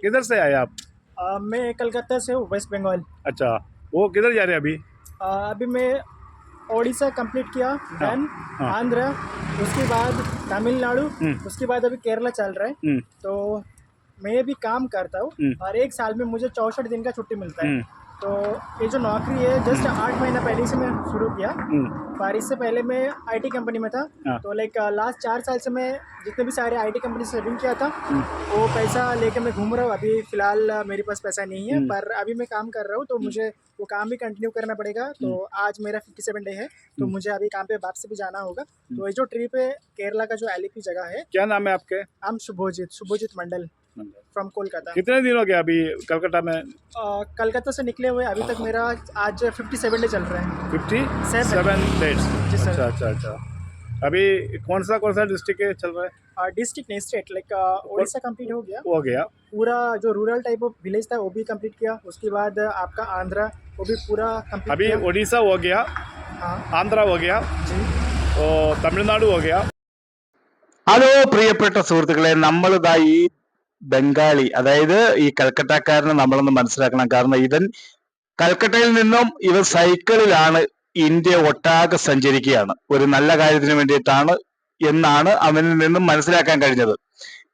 किधर से आए आप? आ, मैं कलकत्ता से हूँ वेस्ट बंगाल। अच्छा वो किधर जा रहे हैं अभी? आ, अभी मैं ओडिशा कंप्लीट किया देन हाँ। आंध्र उसके बाद तमिलनाडु हम्म। उसके बाद अभी केरला चल रहा है। हम्म, तो मैं भी काम करता हूँ हम्म। और एक साल में मुझे चौसठ दिन का छुट्टी मिलता है। तो ये जो नौकरी है जस्ट आठ महीना पहले से मैं शुरू किया। हम्म, पर इससे पहले मैं आईटी कंपनी में था। हाँ। तो लाइक लास्ट चार साल से मैं जितने भी सारे आईटी कंपनी से सेविंग किया था हम्म। वो पैसा लेके मैं घूम रहा हूँ। अभी फ़िलहाल मेरे पास पैसा नहीं है हम्म। पर अभी मैं काम कर रहा हूँ तो मुझे वो काम भी कंटिन्यू करना पड़ेगा। तो आज मेरा फिफ्टी सेवन डे है तो हम्म। मुझे अभी काम पे वापस भी जाना होगा। तो ये जो ट्रिप है केरला का जो एलिपी जगह है क्या नाम है आपके? हम शुभोजित शुभोजित मंडल। फ्रॉम कोलकाता कितने दिन हो गए अभी कलकत्ता में अ, कलकत्ता से निकले हुए अभी तक मेरा आज फिफ्टी सेवन डे चल रहा है फिफ्टी Seven. सेवन डेट्स जी, सर। अच्छा अच्छा अच्छा अभी कौन सा कौन सा डिस्ट्रिक्ट चल रहा है डिस्ट्रिक्ट नहीं स्टेट लाइक उड़ीसा कंप्लीट हो गया वो हो गया पूरा जो रूरल टाइप ऑफ विलेज था वो भी कंप्लीट किया उसके बाद आपका आंध्रा वो भी पूरा कंप्लीट अभी किया उड़ीसा हो गया हाँ आंध्रा हो गया जी और तमिलनाडु हो गया ഹലോ പ്രിയപ്പെട്ട സുഹൃത്തുക്കളെ നമ്മൾ ഇതാ ഈ ബംഗാളി. അതായത് ഈ കൽക്കട്ടക്കാരനെ നമ്മളൊന്ന് മനസ്സിലാക്കണം. കാരണം ഇവൻ കൽക്കട്ടയിൽ നിന്നും ഇവൻ സൈക്കിളിലാണ് ഇന്ത്യ ഒട്ടാകെ സഞ്ചരിക്കുകയാണ്. ഒരു നല്ല കാര്യത്തിന് വേണ്ടിയിട്ടാണ് എന്നാണ് അവനിൽ നിന്നും മനസ്സിലാക്കാൻ കഴിഞ്ഞത്.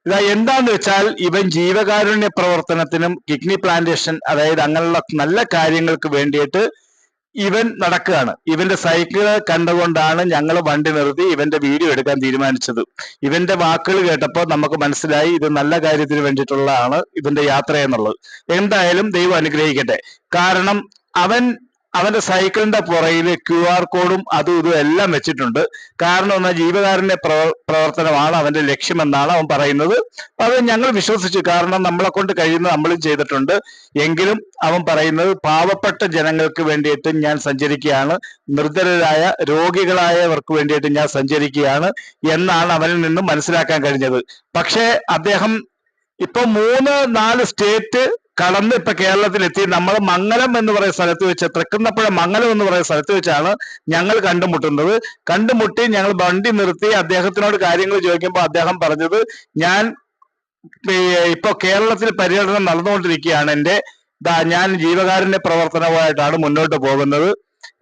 ഇതാ എന്താന്ന് വെച്ചാൽ ഇവൻ ജീവകാരുണ്യ പ്രവർത്തനത്തിനും കിഡ്നി പ്ലാന്റേഷൻ അതായത് അങ്ങനെയുള്ള നല്ല കാര്യങ്ങൾക്ക് വേണ്ടിയിട്ട് ഇവൻ നടക്കുകയാണ്. ഇവന്റെ സൈക്കിൾ കണ്ടുകൊണ്ടാണ് ഞങ്ങൾ വണ്ടി നിർത്തി ഇവന്റെ വീഡിയോ എടുക്കാൻ തീരുമാനിച്ചത്. ഇവന്റെ വാക്കുകൾ കേട്ടപ്പോൾ നമുക്ക് മനസ്സിലായി ഇത് നല്ല കാര്യത്തിന് വേണ്ടിയിട്ടുള്ളതാണ് ഇവന്റെ യാത്ര എന്നുള്ളത്. എന്തായാലും ദൈവം അനുഗ്രഹിക്കട്ടെ. കാരണം അവൻ അവന്റെ സൈക്കിളിന്റെ പുറകിൽ ക്യു ആർ കോഡും അതും ഇതും എല്ലാം വെച്ചിട്ടുണ്ട്. കാരണം എന്നാൽ ജീവകാരന്റെ പ്രവ- പ്രവർത്തനമാണ് അവന്റെ ലക്ഷ്യമെന്നാണ് അവൻ പറയുന്നത്. അത് ഞങ്ങൾ വിശ്വസിച്ചു. കാരണം നമ്മളെ കൊണ്ട് കഴിയുന്ന നമ്മളും ചെയ്തിട്ടുണ്ട്. എങ്കിലും അവൻ പറയുന്നത് പാവപ്പെട്ട ജനങ്ങൾക്ക് വേണ്ടിയിട്ട് ഞാൻ സഞ്ചരിക്കുകയാണ്. നിർദ്ധരരായ രോഗികളായവർക്ക് വേണ്ടിയിട്ട് ഞാൻ സഞ്ചരിക്കുകയാണ് എന്നാണ് അവനിൽ നിന്നും മനസ്സിലാക്കാൻ കഴിഞ്ഞത്. പക്ഷേ അദ്ദേഹം ഇപ്പൊ മൂന്ന് നാല് സ്റ്റേറ്റ് കടന്ന് ഇപ്പൊ കേരളത്തിൽ എത്തി നമ്മൾ മംഗലം എന്ന് പറയുന്ന സ്ഥലത്ത് വെച്ച് തൃക്കുന്നപ്പുഴ മംഗലം എന്ന് പറയുന്ന സ്ഥലത്ത് വെച്ചാണ് ഞങ്ങൾ കണ്ടുമുട്ടുന്നത്. കണ്ടുമുട്ടി ഞങ്ങൾ വണ്ടി നിർത്തി അദ്ദേഹത്തിനോട് കാര്യങ്ങൾ ചോദിക്കുമ്പോൾ അദ്ദേഹം പറഞ്ഞത് ഞാൻ ഇപ്പൊ കേരളത്തിൽ പര്യടനം നടന്നുകൊണ്ടിരിക്കുകയാണ്. എന്റെ ദാ ഞാൻ ജീവകാരുണ്യ പ്രവർത്തനവുമായിട്ടാണ് മുന്നോട്ട് പോകുന്നത്.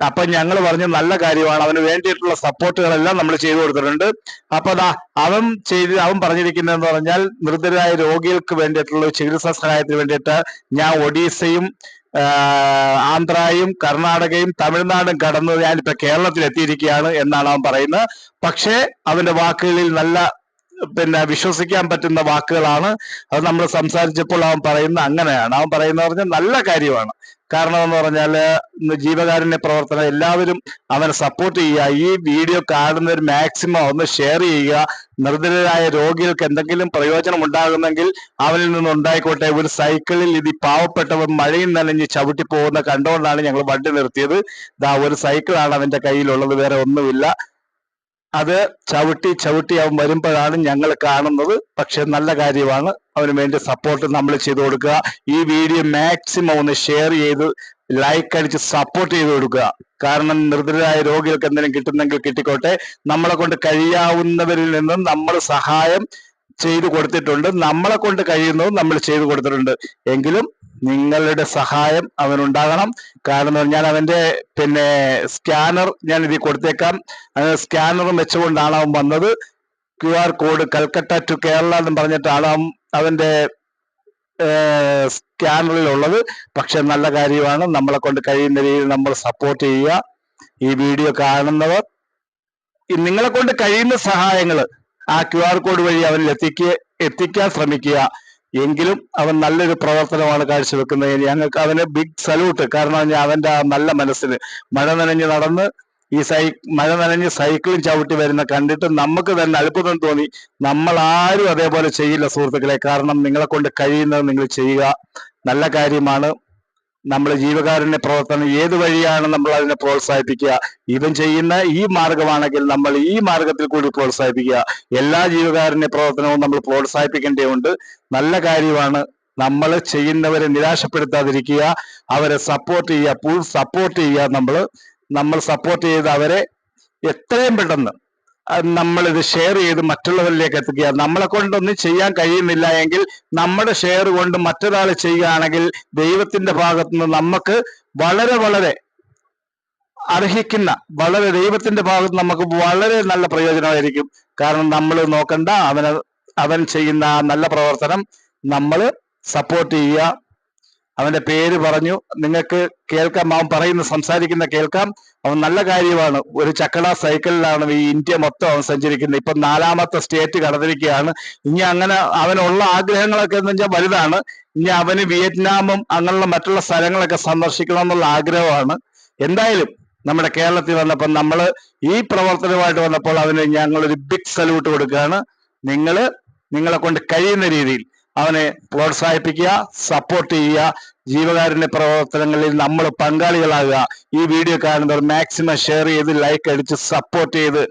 അപ്പൊ ഞങ്ങൾ പറഞ്ഞു നല്ല കാര്യമാണ്. അവന് വേണ്ടിയിട്ടുള്ള സപ്പോർട്ടുകളെല്ലാം നമ്മൾ ചെയ്തു കൊടുത്തിട്ടുണ്ട്. അപ്പൊ അതാ അവൻ ചെയ്ത് അവൻ പറഞ്ഞിരിക്കുന്നതെന്ന് പറഞ്ഞാൽ നിർദ്ധരായ രോഗികൾക്ക് വേണ്ടിയിട്ടുള്ള ചികിത്സാ സഹായത്തിന് വേണ്ടിയിട്ട് ഞാൻ ഒഡീസയും ആന്ധ്രയും കർണാടകയും തമിഴ്നാടും കടന്ന് ഞാനിപ്പോ കേരളത്തിൽ എത്തിയിരിക്കുകയാണ് എന്നാണ് അവൻ പറയുന്നത്. പക്ഷേ അവന്റെ വാക്കുകളിൽ നല്ല പിന്നെ വിശ്വസിക്കാൻ പറ്റുന്ന വാക്കുകളാണ്. അത് നമ്മൾ സംസാരിച്ചപ്പോൾ അവൻ പറയുന്ന അങ്ങനെയാണ്. അവൻ പറയുന്ന പറഞ്ഞാൽ നല്ല കാര്യമാണ്. കാരണം എന്ന് പറഞ്ഞാൽ ഇന്ന് ജീവകാരുണ്യ പ്രവർത്തനം എല്ലാവരും അവനെ സപ്പോർട്ട് ചെയ്യുക. ഈ വീഡിയോ കാണുന്നവർ മാക്സിമം ഒന്ന് ഷെയർ ചെയ്യുക. നിർദ്ധരായ രോഗികൾക്ക് എന്തെങ്കിലും പ്രയോജനം ഉണ്ടാകുന്നെങ്കിൽ അവനിൽ നിന്ന് ഉണ്ടായിക്കോട്ടെ. ഒരു സൈക്കിളിൽ ഇത് പാവപ്പെട്ടവർ മഴയിൽ നനഞ്ഞ് ചവിട്ടി പോകുന്ന കണ്ടുകൊണ്ടാണ് ഞങ്ങൾ വണ്ടി നിർത്തിയത്. ദാ ഒരു സൈക്കിളാണ് അവന്റെ കയ്യിലുള്ളത്. വേറെ ഒന്നുമില്ല. അത് ചവിട്ടി ചവിട്ടി അവൻ വരുമ്പോഴാണ് ഞങ്ങൾ കാണുന്നത്. പക്ഷെ നല്ല കാര്യമാണ്. അവന് വേണ്ടി സപ്പോർട്ട് നമ്മൾ ചെയ്തു കൊടുക്കുക. ഈ വീഡിയോ മാക്സിമം ഒന്ന് ഷെയർ ചെയ്ത് ലൈക്ക് അടിച്ച് സപ്പോർട്ട് ചെയ്ത് കൊടുക്കുക. കാരണം നിർദ്ധരായ രോഗികൾക്ക് എന്തെങ്കിലും കിട്ടുന്നെങ്കിൽ കിട്ടിക്കോട്ടെ. നമ്മളെ കൊണ്ട് കഴിയാവുന്നവരിൽ നിന്നും നമ്മൾ സഹായം ചെയ്തു കൊടുത്തിട്ടുണ്ട്. നമ്മളെ കൊണ്ട് കഴിയുന്നത് നമ്മൾ ചെയ്തു കൊടുത്തിട്ടുണ്ട്. എങ്കിലും നിങ്ങളുടെ സഹായം അവനുണ്ടാകണം. കാരണം ഞാൻ അവന്റെ പിന്നെ സ്കാനർ ഞാൻ ഇതിൽ കൊടുത്തേക്കാം സ്കാനറും വെച്ചുകൊണ്ടാണ് അവൻ വന്നത്. Q R code Calcutta to Kerala എന്ന് പറഞ്ഞിട്ടാണ് അവന്റെ സ്കാനറിൽ ഉള്ളത് പക്ഷെ നല്ല കാര്യമാണ്. നമ്മളെ കൊണ്ട് കഴിയുന്ന രീതിയിൽ നമ്മൾ സപ്പോർട്ട് ചെയ്യുക. ഈ വീഡിയോ കാണുന്നവർ നിങ്ങളെ കൊണ്ട് കഴിയുന്ന സഹായങ്ങൾ ആ ക്യു ആർ കോഡ് വഴി അവനിൽ എത്തിക്കുക എത്തിക്കാൻ ശ്രമിക്കുക. എങ്കിലും അവൻ നല്ലൊരു പ്രവർത്തനമാണ് കാഴ്ചവെക്കുന്നത്. ഞങ്ങൾക്ക് അവന് ബിഗ് സല്യൂട്ട് കാരണം അവന്റെ ആ നല്ല മനസ്സിന് മഴ നനഞ്ഞ് നടന്ന് ഈ സൈ മഴ നനഞ്ഞ് സൈക്കിളും ചവിട്ടി വരുന്ന കണ്ടിട്ട് നമുക്ക് തന്നെ അത്ഭുതം തോന്നി. നമ്മൾ ആരും അതേപോലെ ചെയ്യില്ല സുഹൃത്തുക്കളെ. കാരണം നിങ്ങളെ കൊണ്ട് കഴിയുന്നത് നിങ്ങൾ ചെയ്യുക. നല്ല കാര്യമാണ്. നമ്മൾ ജീവകാരുണ്യ പ്രവർത്തനം ഏത് വഴിയാണ് നമ്മൾ അതിനെ പ്രോത്സാഹിപ്പിക്കുക? ഇവൻ ചെയ്യുന്ന ഈ മാർഗമാണെങ്കിൽ നമ്മൾ ഈ മാർഗത്തിൽ കൂടി പ്രോത്സാഹിപ്പിക്കുക. എല്ലാ ജീവകാരുണ്യ പ്രവർത്തനവും നമ്മൾ പ്രോത്സാഹിപ്പിക്കേണ്ടതുണ്ട്. നല്ല കാര്യമാണ് നമ്മൾ ചെയ്യുന്നവരെ നിരാശപ്പെടുത്താതിരിക്കുക. അവരെ സപ്പോർട്ട് ചെയ്യുക ഫുൾ സപ്പോർട്ട് ചെയ്യുക. നമ്മൾ നമ്മൾ സപ്പോർട്ട് ചെയ്ത് അവരെ എത്രയും പെട്ടെന്ന് നമ്മൾ ഇത് ഷെയർ ചെയ്ത് മറ്റുള്ളവരിലേക്ക് എത്തിക്കുക. നമ്മളെ കൊണ്ടൊന്നും ചെയ്യാൻ കഴിയുന്നില്ല എങ്കിൽ നമ്മുടെ ഷെയർ കൊണ്ട് മറ്റൊരാൾ ചെയ്യുകയാണെങ്കിൽ ദൈവത്തിന്റെ ഭാഗത്തുനിന്ന് നമുക്ക് വളരെ വളരെ അർഹിക്കുന്ന വളരെ ദൈവത്തിന്റെ ഭാഗത്ത് നമുക്ക് വളരെ നല്ല പ്രയോജനമായിരിക്കും. കാരണം നമ്മൾ നോക്കണ്ട അവന് അവൻ ചെയ്യുന്ന നല്ല പ്രവർത്തനം നമ്മൾ സപ്പോർട്ട് ചെയ്യുക അവന്റെ പേര് പറഞ്ഞു. നിങ്ങൾക്ക് കേൾക്കാം. അവൻ പറയുന്ന സംസാരിക്കുന്ന കേൾക്കാം. അവൻ നല്ല കാര്യമാണ്. ഒരു ചക്കള സൈക്കിളിലാണ് ഈ ഇന്ത്യ മൊത്തം അവൻ സഞ്ചരിക്കുന്നത്. ഇപ്പൊ നാലാമത്തെ സ്റ്റേറ്റ് കടന്നിരിക്കുകയാണ്. ഇനി അങ്ങനെ അവനുള്ള ആഗ്രഹങ്ങളൊക്കെ എന്ന് വെച്ചാൽ വലുതാണ്. ഇനി അവന് വിയറ്റ്നാമും അങ്ങനെയുള്ള മറ്റുള്ള സ്ഥലങ്ങളൊക്കെ സന്ദർശിക്കണം എന്നുള്ള ആഗ്രഹമാണ്. എന്തായാലും നമ്മുടെ കേരളത്തിൽ വന്നപ്പോൾ നമ്മൾ ഈ പ്രവർത്തനമായിട്ട് വന്നപ്പോൾ അവന് ഞങ്ങളൊരു ബിഗ് സല്യൂട്ട് കൊടുക്കുകയാണ്. നിങ്ങൾ നിങ്ങളെ കൊണ്ട് കഴിയുന്ന രീതിയിൽ അവനെ പ്രോത്സാഹിപ്പിക്കുക സപ്പോർട്ട് ചെയ്യുക ജീവകാരുണ്യ പ്രവർത്തനങ്ങളിൽ നമ്മൾ പങ്കാളികളാകുക. ഈ വീഡിയോ കാണുന്നവർ മാക്സിമം ഷെയർ ചെയ്ത് ലൈക്ക് അടിച്ച് സപ്പോർട്ട് ചെയ്ത്